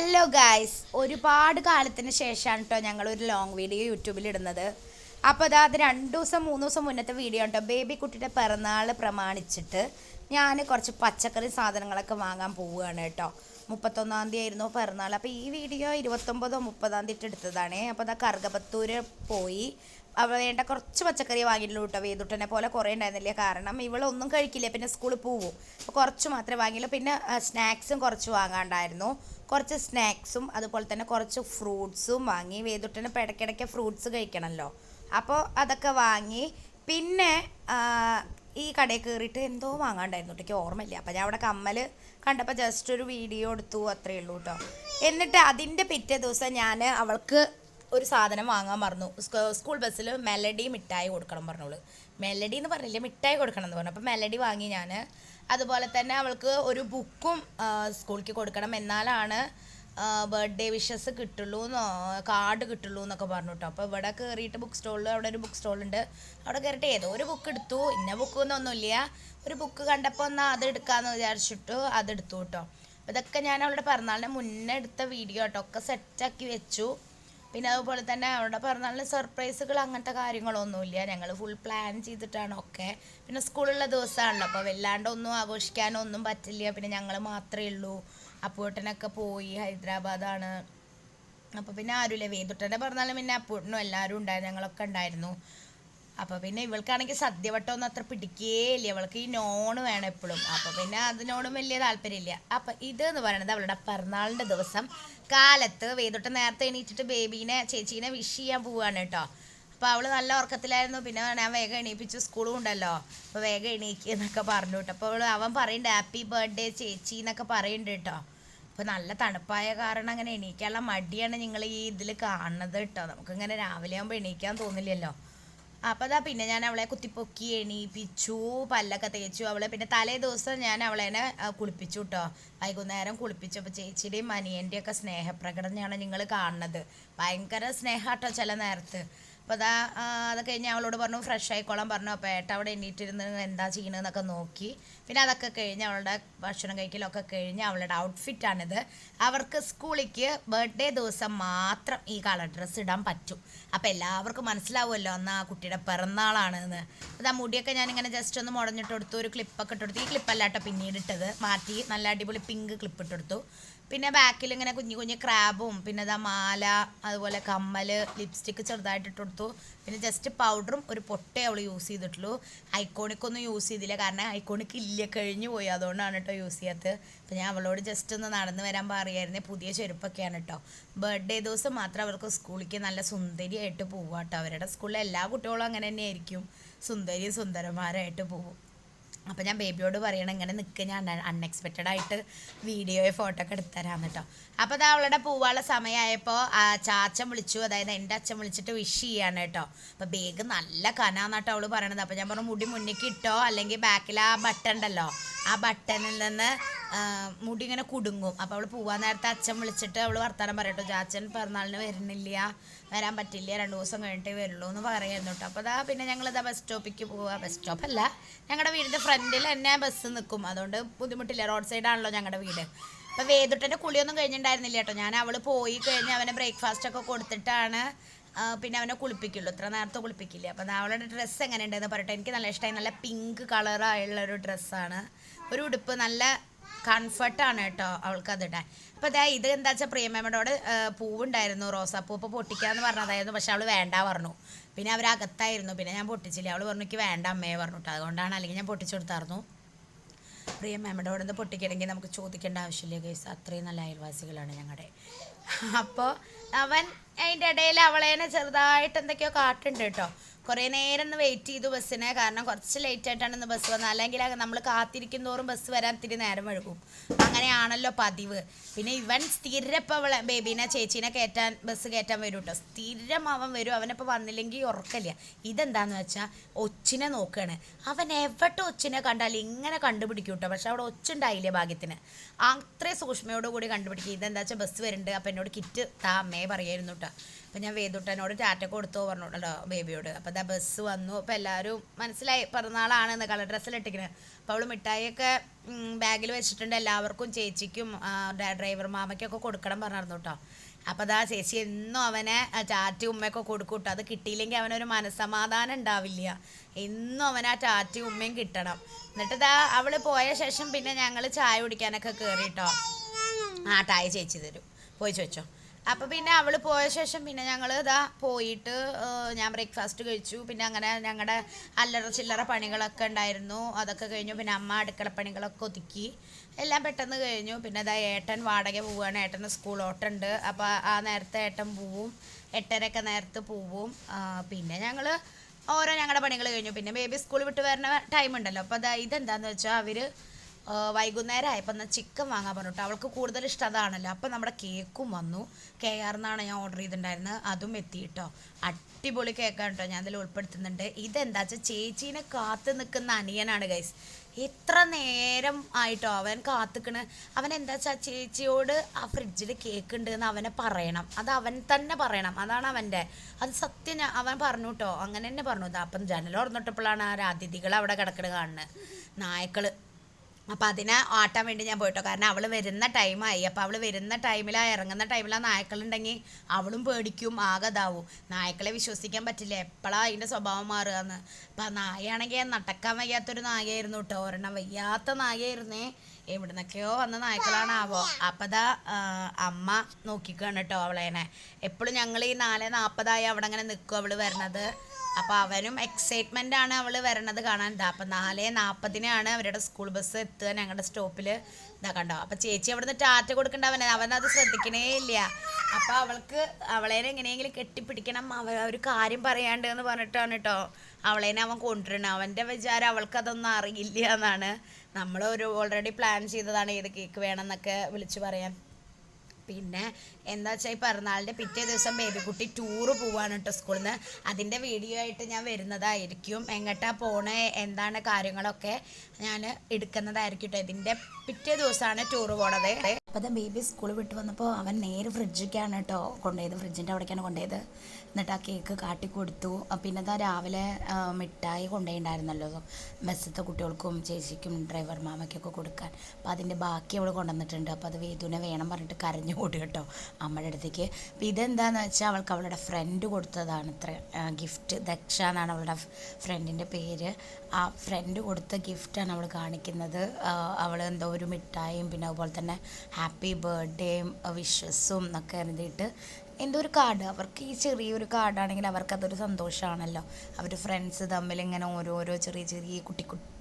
Hello guys ഒരുപാട് കാലത്തിന് ശേഷമാണ് കേട്ടോ ഞങ്ങൾ ഒരു ലോങ് വീഡിയോ യൂട്യൂബിൽ ഇടുന്നത്. അപ്പോൾ അതാ അത് രണ്ട് ദിവസം മൂന്ന് ദിവസം മുന്നത്തെ വീഡിയോ കേട്ടോ ബേബി കുട്ടിയുടെ പിറന്നാൾ പ്രമാണിച്ചിട്ട് ഞാൻ കുറച്ച് പച്ചക്കറി സാധനങ്ങളൊക്കെ വാങ്ങാൻ പോവുകയാണ് കേട്ടോ മുപ്പത്തൊന്നാം തീയതി ആയിരുന്നു പിറന്നാൾ. അപ്പോൾ ഈ വീഡിയോ ഇരുപത്തൊമ്പതോ മുപ്പതാം തീയതി എടുത്തതാണ്. അപ്പോൾ അതാ കറുകപത്തൂര് പോയി. അവ വേണ്ട കുറച്ച് പച്ചക്കറി വാങ്ങിയിട്ടുള്ളൂ കേട്ടോ വേദുട്ടനെ പോലെ കുറേ ഉണ്ടായിരുന്നില്ല? കാരണം ഇവളൊന്നും കഴിക്കില്ല. പിന്നെ സ്കൂളിൽ പോവും. അപ്പോൾ കുറച്ച് മാത്രമേ വാങ്ങിയുള്ളൂ. പിന്നെ സ്നാക്സും കുറച്ച് വാങ്ങാണ്ടായിരുന്നു. കുറച്ച് സ്നാക്സും അതുപോലെ തന്നെ കുറച്ച് ഫ്രൂട്ട്സും വാങ്ങി വേദുട്ടന് ഇടയ്ക്കിടയ്ക്ക് ഫ്രൂട്ട്സ് കഴിക്കണമല്ലോ. അപ്പോൾ അതൊക്കെ വാങ്ങി പിന്നെ ഈ കടയിൽ കയറിയിട്ട് എന്തോ വാങ്ങാണ്ടായിരുന്നു കേട്ടോ ഓർമ്മയില്ല. അപ്പോൾ ഞാൻ അവിടെ കമ്മൽ കണ്ടപ്പോൾ ജസ്റ്റ് ഒരു വീഡിയോ എടുത്തു അത്രയേ ഉള്ളൂ കേട്ടോ. എന്നിട്ട് അതിന്റെ പിറ്റേ ദിവസം ഞാൻ അവൾക്ക് ഒരു സാധനം വാങ്ങാൻ സ്ക- സ്കൂൾ ബസ്സിൽ മെലഡി മിഠായി കൊടുക്കണം പറഞ്ഞോളൂ. മെലഡി എന്ന് പറഞ്ഞില്ല മിഠായി കൊടുക്കണം എന്ന് പറഞ്ഞു. അപ്പോൾ മെലഡി വാങ്ങി ഞാൻ അതുപോലെ തന്നെ അവൾക്ക് ഒരു ബുക്കും സ്കൂളിലേക്ക് കൊടുക്കണം. എന്നാലാണ് ബർത്ത്ഡേ വിഷസ് കിട്ടുള്ളൂ എന്നോ കാർഡ് കിട്ടുള്ളൂ എന്നൊക്കെ പറഞ്ഞു കേട്ടോ. അപ്പോൾ ഇവിടെ കയറിയിട്ട് ബുക്ക് സ്റ്റോളിൽ അവിടെ ഒരു ബുക്ക് സ്റ്റോളുണ്ട് അവിടെ കയറിയിട്ട് ഏതോ ഒരു ബുക്ക് എടുത്തു. ഇന്ന ബുക്ക് എന്നൊന്നുമില്ല ഒരു ബുക്ക് കണ്ടപ്പോൾ എന്നാൽ അത് എടുക്കാമെന്ന് വിചാരിച്ചിട്ട് അത് എടുത്തു കേട്ടോ. ഇതൊക്കെ ഞാൻ അവളുടെ പിറന്നാളിന് മുന്നേ എടുത്ത വീഡിയോ കേട്ടോ. ഒക്കെ സെറ്റാക്കി വെച്ചു. പിന്നെ അതുപോലെ തന്നെ അവരുടെ പിറന്നാളിന് സർപ്രൈസുകൾ അങ്ങനത്തെ കാര്യങ്ങളൊന്നുമില്ല. ഞങ്ങൾ ഫുൾ പ്ലാൻ ചെയ്തിട്ടാണ് ഒക്കെ. പിന്നെ സ്കൂളുള്ള ദിവസമാണല്ലോ അപ്പോൾ വല്ലാണ്ടൊന്നും ആഘോഷിക്കാനൊന്നും പറ്റില്ല. പിന്നെ ഞങ്ങൾ മാത്രമേ ഉള്ളൂ. അപ്പൂട്ടനൊക്കെ പോയി. ഹൈദരാബാദാണ്. അപ്പോൾ പിന്നെ ആരുമില്ല വേദുട്ടന്റെ പിറന്നാളും പിന്നെ അപ്പൂട്ടനും എല്ലാവരും ഉണ്ടായിരുന്നു ഞങ്ങളൊക്കെ ഉണ്ടായിരുന്നു. അപ്പോൾ പിന്നെ ഇവൾക്കാണെങ്കിൽ സദ്യവട്ടം ഒന്നും അത്ര പിടിക്കേയില്ല. ഇവൾക്ക് ഈ നോണ് വേണം എപ്പോഴും. അപ്പോൾ പിന്നെ അതിനോടും വലിയ താല്പര്യമില്ല. അപ്പം ഇത് എന്ന് പറയുന്നത് അവളുടെ പിറന്നാളിന്റെ ദിവസം കാലത്ത് വേദോട്ട് നേരത്തെ എണീറ്റിട്ട് ബേബീനെ ചേച്ചീനെ വിഷ് ചെയ്യാൻ പോവുകയാണ് കേട്ടോ. അപ്പോൾ അവൾ നല്ല ഉറക്കത്തിലായിരുന്നു. പിന്നെ ഞാൻ വേഗം എണീപ്പിച്ചു സ്കൂളും ഉണ്ടല്ലോ. അപ്പോൾ വേഗം എണീക്കുക എന്നൊക്കെ പറഞ്ഞു കേട്ടോ അപ്പോൾ അവൾ അവൻ പറയുന്നുണ്ട് ഹാപ്പി ബർത്ത്ഡേ ചേച്ചി എന്നൊക്കെ പറയുന്നുണ്ട് കേട്ടോ. അപ്പോൾ നല്ല തണുപ്പായ കാരണം അങ്ങനെ എണീക്കാനുള്ള മടിയാണ് നിങ്ങൾ ഈ ഇതിൽ കാണുന്നത് കേട്ടോ. നമുക്കിങ്ങനെ രാവിലെ ആകുമ്പോൾ എണീക്കാൻ തോന്നില്ലല്ലോ. അപ്പോൾ അതാ പിന്നെ ഞാൻ അവളെ കുത്തിപ്പൊക്കി എണീപ്പിച്ചു പല്ലൊക്കെ തേച്ചു. അവളെ പിന്നെ തലേ ദിവസം ഞാൻ അവളെ കുളിപ്പിച്ചു കേട്ടോ വൈകുന്നേരം കുളിപ്പിച്ചു അപ്പോൾ ചേച്ചിയുടെയും അനിയന്റെയും ഒക്കെ സ്നേഹപ്രകടനമാണ് നിങ്ങൾ കാണുന്നത്. ഭയങ്കര സ്നേഹാട്ടോ ചില നേരത്ത്. അപ്പോൾ അതാ അതൊക്കെ അത് കഴിഞ്ഞ് അവളോട് പറഞ്ഞു ഫ്രഷ് ആയിക്കോളാൻ പറഞ്ഞു അപ്പോൾ ഏട്ട അവിടെ എണ്ണീറ്റിരുന്ന് എന്താ ചെയ്യണമെന്നൊക്കെ നോക്കി. പിന്നെ അതൊക്കെ കഴിഞ്ഞ് അവളുടെ ഭക്ഷണം കഴിക്കലൊക്കെ കഴിഞ്ഞ് അവളുടെ ഔട്ട്ഫിറ്റാണിത് അവർക്ക് സ്കൂളിലേക്ക് ബർത്ത്ഡേ ദിവസം മാത്രം ഈ കളർ ഡ്രസ്സ് ഇടാൻ പറ്റും. അപ്പോൾ എല്ലാവർക്കും മനസ്സിലാവുമല്ലോ അന്ന് ആ കുട്ടിയുടെ പിറന്നാളാണെന്ന്. അത് ആ മുടിയൊക്കെ ഞാനിങ്ങനെ ജസ്റ്റ് ഒന്ന് മുടഞ്ഞിട്ട് കൊടുത്തു ഒരു ക്ലിപ്പൊക്കെ ഇട്ടെടുത്തു ഈ ക്ലിപ്പല്ലാട്ടോ പിന്നീട് ഇട്ടത്. മാറ്റി നല്ല അടിപൊളി പിങ്ക് ക്ലിപ്പ് ഇട്ടെടുത്തു പിന്നെ ബാക്കിൽ ഇങ്ങനെ കുഞ്ഞു കുഞ്ഞു ക്രാബും പിന്നെ ഇതാ മാല അതുപോലെ കമ്മൽ ലിപ്സ്റ്റിക്ക് ചെറുതായിട്ട് ഇട്ട് പിന്നെ ജസ്റ്റ് പൗഡറും ഒരു പൊട്ടേ അവൾ യൂസ് ചെയ്തിട്ടുള്ളൂ. ഐക്കോണിക് ഒന്നും യൂസ് ചെയ്തില്ല. കാരണം ഐക്കോണിക് ഇല്ല കഴിഞ്ഞു പോയി. അതുകൊണ്ടാണ് കേട്ടോ യൂസ് ചെയ്യാത്തത്. അപ്പം ഞാൻ അവളോട് ജസ്റ്റ് ഒന്ന് നടന്നു വരാൻ പറയായിരുന്നു. പുതിയ ചെരുപ്പൊക്കെയാണ് കേട്ടോ ബർത്ത്ഡേ ദിവസം മാത്രം അവർക്ക് സ്കൂളിലേക്ക് നല്ല സുന്ദരിയായിട്ട് പോവുക കേട്ടോ അവരുടെ സ്കൂളിലെ എല്ലാ കുട്ടികളും അങ്ങനെ തന്നെയായിരിക്കും. സുന്ദരി സുന്ദരന്മാരായിട്ട് പോകും അപ്പോൾ ഞാൻ ബേബിയോട് പറയണം ഇങ്ങനെ നിൽക്കുക ഞാൻ അൺഎക്സ്പെക്റ്റഡ് ആയിട്ട് വീഡിയോയോ ഫോട്ടോ ഒക്കെ എടുത്തരാന്ന് കേട്ടോ അപ്പോൾ അത് അവളുടെ പൂവാള സമയമായപ്പോൾ ചാച്ചൻ വിളിച്ചു അതായത് എന്റെ അച്ഛൻ വിളിച്ചിട്ട് വിഷ് ചെയ്യാണ് കേട്ടോ അപ്പോൾ ബേഗ് നല്ല കനാന്നാട്ടോ അവൾ പറയണത്. അപ്പോൾ ഞാൻ പറഞ്ഞു മുടി മുന്നിൽ ഇട്ടോ? അല്ലെങ്കിൽ ബാക്കിൽ ആ ബട്ടൺ ഉണ്ടല്ലോ? ആ ബട്ടണിൽ നിന്ന് മുടി ഇങ്ങനെ കുടുങ്ങും. അപ്പോൾ അവൾ പോവാൻ നേരത്തെ അച്ഛൻ വിളിച്ചിട്ട് അവൾ വർത്തമാനം പറയട്ടോ ചാച്ചൻ പിറന്നാളിന് വരുന്നില്ല. വരാൻ പറ്റില്ല. രണ്ട് ദിവസം കഴിഞ്ഞിട്ട് വരുള്ളൂ എന്ന് പറയുന്നു കേട്ടോ അപ്പോൾ അതാ പിന്നെ ഞങ്ങൾ ഇതാ ബസ് സ്റ്റോപ്പിക്ക് പോവുക ബസ് സ്റ്റോപ്പ് അല്ല. ഞങ്ങളുടെ വീടിന്റെ ഫ്രണ്ടിൽ തന്നെ ബസ് നിൽക്കും അതുകൊണ്ട് ബുദ്ധിമുട്ടില്ല. റോഡ് സൈഡാണല്ലോ ഞങ്ങളുടെ വീട്. അപ്പോൾ വേദുട്ടന്റെ കുളിയൊന്നും കഴിഞ്ഞിട്ടുണ്ടായിരുന്നില്ല കേട്ടോ ഞാൻ അവൾ പോയി കഴിഞ്ഞ് അവനെ ബ്രേക്ക്ഫാസ്റ്റ് ഒക്കെ കൊടുത്തിട്ടാണ് പിന്നെ അവനെ കുളിപ്പിക്കുള്ളൂ. ഇത്ര നേരത്തെ കുളിപ്പിക്കില്ല. അപ്പം അവളുടെ ഡ്രസ്സ് എങ്ങനെ ഉണ്ടെന്ന് പറയട്ടെ. എനിക്ക് നല്ല ഇഷ്ടമായി നല്ല പിങ്ക് കളറായുള്ള ഒരു ഡ്രസ്സാണ് ഒരു ഉടുപ്പ് നല്ല കംഫർട്ടാണ് കേട്ടോ അവൾക്ക് ഇടാൻ അപ്പോൾ അതാ ഇത് എന്താ വെച്ചാൽ പ്രിയമേമയോട് പൂവുണ്ടായിരുന്നു റോസാപ്പൂ ഇപ്പോൾ പൊട്ടിക്കാന്ന് പറഞ്ഞതായിരുന്നു പക്ഷെ അവൾ വേണ്ട പറഞ്ഞു. പിന്നെ അവരകത്തായിരുന്നു പിന്നെ ഞാൻ പൊട്ടിച്ചില്ല. അവൾ പറഞ്ഞു എനിക്ക് വേണ്ട അമ്മയെ പറഞ്ഞിട്ട്. അതുകൊണ്ടാണ് അല്ലെങ്കിൽ ഞാൻ പൊട്ടിച്ചു കൊടുത്തായിരുന്നു. പ്രിയ മാമയുടെ അവിടെ പൊട്ടിക്കണമെങ്കിൽ നമുക്ക് ചോദിക്കേണ്ട ആവശ്യമില്ല കേസ് അത്രയും നല്ല അയൽവാസികളാണ് ഞങ്ങളുടെ അപ്പോൾ അവൻ അതിന്റെ ഇടയിൽ അവളേനെ ചെറുതായിട്ട് എന്തൊക്കെയോ കാട്ടുണ്ട് കേട്ടോ. കുറേ നേരം ഒന്ന് വെയിറ്റ് ചെയ്തു ബസ്സിനെ. കാരണം കുറച്ച് ലേറ്റ് ആയിട്ടാണ് ഇന്ന് ബസ് വന്നത്. അല്ലെങ്കിൽ നമ്മൾ കാത്തിരിക്കും തോറും ബസ് വരാൻ ഇത്തിരി നേരം വഴുകും അങ്ങനെയാണല്ലോ പതിവ്. പിന്നെ ഇവൻ സ്ഥിരം ഇപ്പം അവളെ ബേബീനെ ചേച്ചീനെ കയറ്റാൻ ബസ് കയറ്റാൻ വരും കേട്ടോ സ്ഥിരം അവൻ വരും. അവനിപ്പോൾ വന്നില്ലെങ്കിൽ ഉറക്കല്ല ഇതെന്താന്ന് വെച്ചാൽ ഒച്ചിനെ നോക്കുകയാണ് അവൻ എവിടെ ഒച്ചിനെ കണ്ടാലും ഇങ്ങനെ കണ്ടുപിടിക്കും കേട്ടോ പക്ഷെ അവിടെ ഒച്ചുണ്ടായില്ലേ ഭാഗ്യത്തിന്. അത്രയും സൂക്ഷ്മയോടുകൂടി കണ്ടുപിടിക്കും. ഇതെന്താ വെച്ചാൽ ബസ് വരുന്നുണ്ട് അപ്പം എന്നോട് കിറ്റ് താ അമ്മയെ പറയായിരുന്നു കേട്ടോ അപ്പം ഞാൻ വേദുട്ടനോട് ടാറ്റ കൊടുത്തോ പറഞ്ഞോട്ടോ ബേബിയോട്. അപ്പോൾ ഇതാ ബസ് വന്നു. അപ്പോൾ എല്ലാവരും മനസ്സിലായി പിറന്നാളാണെന്ന് കളർ ഡ്രസ്സിൽ ഇട്ടിക്കുന്നത് അപ്പോൾ അവൾ മിഠായിയൊക്കെ ബാഗിൽ വെച്ചിട്ടുണ്ട്. എല്ലാവർക്കും ചേച്ചിക്കും ഡ്രൈവർ മാമയ്ക്കൊക്കെ കൊടുക്കണം പറഞ്ഞിരുന്നു കേട്ടോ. അപ്പോൾ അതാ ചേച്ചി എന്നും അവനെ ചാറ്റി ഉമ്മയൊക്കെ കൊടുക്കും കേട്ടോ. അത് കിട്ടിയില്ലെങ്കിൽ അവനൊരു മനസ്സമാധാനം ഉണ്ടാവില്ല. എന്നും അവൻ ആ ടാറ്റി ഉമ്മയും കിട്ടണം. എന്നിട്ട് ഇതാ അവൾ പോയ ശേഷം പിന്നെ ഞങ്ങൾ ചായ കുടിക്കാനൊക്കെ കയറി കേട്ടോ. ആ ടായ ചേച്ചി തരും. പോയി ചോദിച്ചോ. അപ്പോൾ പിന്നെ അവൾ പോയ ശേഷം പിന്നെ ഞങ്ങൾ ഇതാ പോയിട്ട് ഞാൻ ബ്രേക്ക്ഫാസ്റ്റ് കഴിച്ചു. പിന്നെ അങ്ങനെ ഞങ്ങളുടെ അല്ലറ ചില്ലറ പണികളൊക്കെ ഉണ്ടായിരുന്നു. അതൊക്കെ കഴിഞ്ഞു. പിന്നെ അമ്മ അടുക്കള പണികളൊക്കെ ഒതുക്കി. എല്ലാം പെട്ടെന്ന് കഴിഞ്ഞു. പിന്നെ ഇതാ ഏട്ടൻ വാടക പോവുകയാണ് ഏട്ടന് സ്കൂൾ അപ്പൊ ആ നേരത്തെ ഏട്ടൻ പോവും. എട്ടരയൊക്കെ നേരത്തെ പോവും. പിന്നെ ഞങ്ങൾ ഓരോ ഞങ്ങളുടെ പണികൾ കഴിഞ്ഞു. പിന്നെ ബേബി സ്കൂൾ വിട്ട് വരുന്ന ടൈം ഉണ്ടല്ലോ അപ്പോൾ അതാ ഇതെന്താന്ന് വെച്ചാൽ അവർ വൈകുന്നേരം ആയപ്പോൾ എന്നാൽ ചിക്കൻ വാങ്ങാൻ പറഞ്ഞിട്ട് അവൾക്ക് കൂടുതൽ ഇഷ്ടം അതാണല്ലോ. അപ്പം നമ്മുടെ കേക്കും വന്നു. കെ ആർ എന്നാണ് ഞാൻ ഓർഡർ ചെയ്തിട്ടുണ്ടായിരുന്നത്. അതും എത്തി കേട്ടോ അടിപൊളി കേക്കാണ് കേട്ടോ ഞാൻ അതിൽ ഉൾപ്പെടുത്തുന്നുണ്ട്. ഇതെന്താ വെച്ചാൽ ചേച്ചീനെ കാത്ത് നിൽക്കുന്ന അനിയനാണ് ഗൈസ് ഇത്ര നേരം ആയിട്ടോ അവൻ കാത്തുക്കണ്. അവൻ എന്താ വെച്ചാൽ ചേച്ചിയോട് ആ ഫ്രിഡ്ജിൽ കേക്ക് ഉണ്ട് എന്ന് അവനെ പറയണം. അത് അവൻ തന്നെ പറയണം. അതാണ് അവന്റെ. അത് സത്യം അവൻ പറഞ്ഞു കേട്ടോ അങ്ങനെ തന്നെ പറഞ്ഞു. അപ്പം ജനൽ തുറന്നിട്ടപ്പോഴാണ് ആ അതിഥികൾ അവിടെ കിടക്കണ കാണുന്നത്. നായ്ക്കൾ. അപ്പം അതിനെ ആട്ടാൻ വേണ്ടി ഞാൻ പോയിട്ടോ. കാരണം അവൾ വരുന്ന ടൈമായി അപ്പം അവൾ വരുന്ന ടൈമിലാ ഇറങ്ങുന്ന ടൈമിലാ നായ്ക്കളുണ്ടെങ്കിൽ അവളും പേടിക്കും ആകെ ഇതാവും നായ്ക്കളെ വിശ്വസിക്കാൻ പറ്റില്ല. എപ്പോഴാ അതിന്റെ സ്വഭാവം മാറുകയെന്ന് അപ്പം ആ നായയാണെങ്കിൽ നടക്കാൻ വയ്യാത്തൊരു നായയായിരുന്നു കേട്ടോ. ഒരെണ്ണം വയ്യാത്ത നായയായിരുന്നേ. എവിടുന്നൊക്കെയോ വന്ന നായ്ക്കളാണാവോ. അപ്പം ദാ അമ്മ നോക്കിക്കാണ് കേട്ടോ അവളേനെ. എപ്പോഴും ഞങ്ങൾ ഈ നാല് നാൽപ്പതായി അവിടെ അങ്ങനെ നിൽക്കും അവൾ വരണത്. അപ്പോൾ അവനും എക്സൈറ്റ്മെന്റ് ആണ് അവൾ വരണത് കാണാൻ. ഇതാ അപ്പം നാല് നാൽപ്പതിനാണ് അവരുടെ സ്കൂൾ ബസ് എത്തുക ഞങ്ങളുടെ സ്റ്റോപ്പിൽ ഇതാ കണ്ടോ? അപ്പം ചേച്ചി അവിടുന്ന് ടാറ്റ കൊടുക്കണ്ടവനെ അവനത് ശ്രദ്ധിക്കണേ ഇല്ല. അപ്പോൾ അവൾക്ക് അവളേനെ എങ്ങനെയെങ്കിലും കെട്ടിപ്പിടിക്കണം. അവ ഒരു കാര്യം പറയാണ്ട് എന്ന് പറഞ്ഞിട്ടാണ് കേട്ടോ അവളേനെ അവൻ കൊണ്ടുവരണം. അവന്റെ വിചാരം അവൾക്ക് അതൊന്നും അറിയില്ല എന്നാണ്. നമ്മൾ ഒരു ഓൾറെഡി പ്ലാൻ ചെയ്തതാണ് ഏത് കേക്ക് വേണമെന്നൊക്കെ വിളിച്ചു പറയാൻ. പിന്നെ എന്താ വെച്ചാൽ ഈ പിറന്നാളിന്റെ പിറ്റേ ദിവസം ബേബിക്കുട്ടി ടൂറ് പോവാണ് കേട്ടോ സ്കൂളിൽ നിന്ന് അതിന്റെ വീഡിയോ ആയിട്ട് ഞാൻ വരുന്നതായിരിക്കും. എങ്ങോട്ടാ പോണേ എന്താണ് കാര്യങ്ങളൊക്കെ ഞാൻ എടുക്കുന്നതായിരിക്കും കേട്ടോ ഇതിന്റെ പിറ്റേ ദിവസമാണ് ടൂറ് പോണത്. അപ്പോൾ അത് ബേബി സ്കൂളിൽ വിട്ട് വന്നപ്പോൾ അവൻ നേരെ ഫ്രിഡ്ജിലേക്കാണ് കേട്ടോ കൊണ്ടുപോയത്. ഫ്രിഡ്ജിന്റെ അവിടേക്കാണ് കൊണ്ടുപോയത്. എന്നിട്ട് ആ കേക്ക് കാട്ടി കൊടുത്തു. പിന്നെ അതാ രാവിലെ മിഠായി കൊണ്ടുപോയിണ്ടായിരുന്നല്ലോ. ബസ്സിലത്തെ കുട്ടികൾക്കും ചേച്ചിക്കും ഡ്രൈവർ മാമയ്ക്കൊക്കെ കൊടുക്കാൻ. അപ്പോൾ അതിന്റെ ബാക്കി അവൾ കൊണ്ടുവന്നിട്ടുണ്ട്. അപ്പോൾ അത് വേദുവിനെ വേണം പറഞ്ഞിട്ട് കരഞ്ഞു കൂടി കേട്ടോ അമ്മയുടെ അടുത്തേക്ക്. അപ്പോൾ ഇതെന്താന്ന് വെച്ചാൽ അവൾക്ക് അവളുടെ ഫ്രണ്ട് കൊടുത്തതാണ് ഇത്ര ഗിഫ്റ്റ് ദക്ഷ എന്നാണ് അവളുടെ ഫ്രണ്ടിന്റെ പേര്. ആ ഫ്രണ്ട് കൊടുത്ത ഗിഫ്റ്റാണ് അവൾ കാണിക്കുന്നത്. അവൾ എന്തോ ഒരു മിഠായിയും പിന്നെ അതുപോലെ തന്നെ ഹാപ്പി ബർത്ത്ഡേയും വിഷസും എന്നൊക്കെ എഴുതിയിട്ട് എന്തോ ഒരു കാർഡ് അവർക്ക് ഈ ചെറിയൊരു കാർഡാണെങ്കിൽ അവർക്കതൊരു സന്തോഷമാണല്ലോ അവർ ഫ്രണ്ട്സ് തമ്മിൽ ഇങ്ങനെ ഓരോരോ ചെറിയ ചെറിയ കുട്ടി കുട്ടി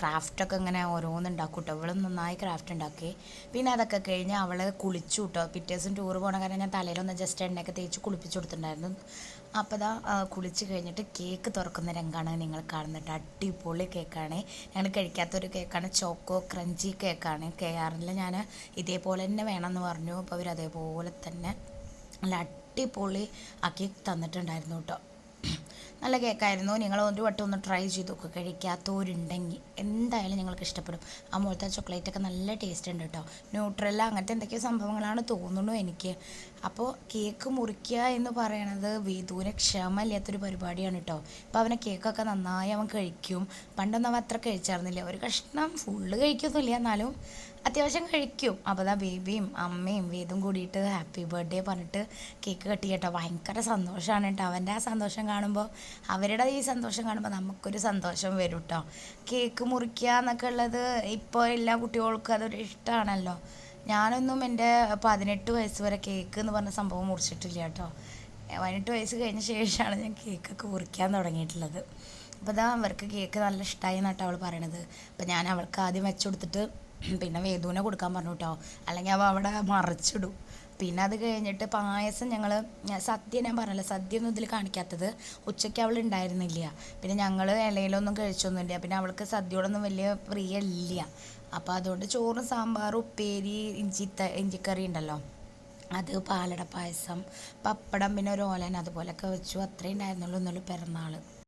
ക്രാഫ്റ്റൊക്കെ ഇങ്ങനെ ഓരോന്നുണ്ടാക്കും കേട്ടോ അവൾ നന്നായി ക്രാഫ്റ്റ് ഉണ്ടാക്കി. പിന്നെ അതൊക്കെ കഴിഞ്ഞ് അവൾ കുളിച്ചു കേട്ടോ പിറ്റേ ടൂർ പോകണ കാരണം ഞാൻ തലയിലൊന്ന് ജസ്റ്റ് എണ്ണയൊക്കെ തേച്ച് കുളിപ്പിച്ചു കൊടുത്തിട്ടുണ്ടായിരുന്നു. അപ്പോൾ ദാ കുളിച്ച് കഴിഞ്ഞിട്ട് കേക്ക് തുറക്കുന്ന രംഗമാണ് നിങ്ങൾ കാണുന്നത്. അടിപൊളി കേക്കാണ് ഞങ്ങൾ കഴിക്കാത്തൊരു കേക്കാണ് ചോക്കോ ക്രഞ്ചി കേക്കാണ് കെ ആറിൽ ഞാൻ ഇതേപോലെ തന്നെ വേണമെന്ന് പറഞ്ഞു. അപ്പോൾ അവർ അതേപോലെ തന്നെ നല്ല അടിപൊളി ആക്കി തന്നിട്ടുണ്ടായിരുന്നു കേട്ടോ നല്ല കേക്കായിരുന്നു. നിങ്ങൾ ഒരു വട്ടം ഒന്ന് ട്രൈ ചെയ്ത് നോക്കുക കഴിക്കാത്തവരുണ്ടെങ്കിൽ എന്തായാലും നിങ്ങൾക്ക് ഇഷ്ടപ്പെടും. ആ മുഴുത്ത ചോക്ലേറ്റ് ഒക്കെ നല്ല ടേസ്റ്റ് ഉണ്ട് കേട്ടോ ന്യൂട്രല്ല അങ്ങനത്തെ എന്തൊക്കെയോ സംഭവങ്ങളാണ് തോന്നുന്നു എനിക്ക്. അപ്പോൾ കേക്ക് മുറിക്കുക എന്ന് പറയണത് വിധുവിന് ക്ഷമയില്ലാത്തൊരു പരിപാടിയാണ് കേട്ടോ അപ്പോൾ അവനെ കേക്കൊക്കെ നന്നായി അവൻ കഴിക്കും. പണ്ടൊന്നും അവൻ അത്ര കഴിച്ചായിരുന്നില്ല. ഒരു കഷ്ണം ഫുള്ള് കഴിക്കൊന്നുമില്ല എന്നാലും അത്യാവശ്യം കഴിക്കും. അപ്പോൾ ദാ ബേബിയും അമ്മയും വേദും കൂടിയിട്ട് ഹാപ്പി ബർത്ത്ഡേ പറഞ്ഞിട്ട് കേക്ക് കട്ടി കേട്ടോ ഭയങ്കര സന്തോഷമാണ് കേട്ടോ. അവന്റെ ആ സന്തോഷം കാണുമ്പോൾ അവരുടെ ഈ സന്തോഷം കാണുമ്പോൾ നമുക്കൊരു സന്തോഷം വരും കേട്ടോ. കേക്ക് മുറിക്കുക എന്നൊക്കെ ഉള്ളത് ഇപ്പോൾ എല്ലാ കുട്ടികൾക്കും അതൊരു ഇഷ്ടമാണല്ലോ. ഞാനൊന്നും എന്റെ പതിനെട്ട് വയസ്സ് വരെ കേക്ക് എന്ന് പറഞ്ഞ സംഭവം മുറിച്ചിട്ടില്ല കേട്ടോ. പതിനെട്ട് വയസ്സ് കഴിഞ്ഞ ശേഷമാണ് ഞാൻ കേക്കൊക്കെ മുറിക്കാൻ തുടങ്ങിയിട്ടുള്ളത്. അപ്പോൾ ഇതാ അവർക്ക് കേക്ക് നല്ല ഇഷ്ടമായി എന്നാട്ടോ അവൾ പറയണത്. അപ്പോൾ ഞാൻ അവൾക്ക് ആദ്യം വെച്ചു കൊടുത്തിട്ട് പിന്നെ വേദുവിനെ കൊടുക്കാൻ പറഞ്ഞു കേട്ടോ അല്ലെങ്കിൽ അവ അവിടെ മറിച്ചിടും. പിന്നെ അത് കഴിഞ്ഞിട്ട് പായസം ഞങ്ങൾ സദ്യ ഞാൻ പറഞ്ഞല്ലോ സദ്യ ഒന്നും ഇതിൽ കാണിക്കാത്തത് ഉച്ചയ്ക്ക് അവൾ ഉണ്ടായിരുന്നില്ല. പിന്നെ ഞങ്ങൾ ഇലയിലൊന്നും കഴിച്ചൊന്നുമില്ല. പിന്നെ അവൾക്ക് സദ്യയോടൊന്നും വലിയ പ്രിയമില്ല. അപ്പോൾ അതുകൊണ്ട് ചോറും സാമ്പാറും ഉപ്പേരി ഇഞ്ചി ഇഞ്ചിക്കറി ഉണ്ടല്ലോ. അത് പാലട പായസം പപ്പടം പിന്നെ ഒരു ഓലൻ അതുപോലൊക്കെ വെച്ചു. അത്രേ ഉണ്ടായിരുന്നുള്ളൂ ഇന്നലെ പിറന്നാൾ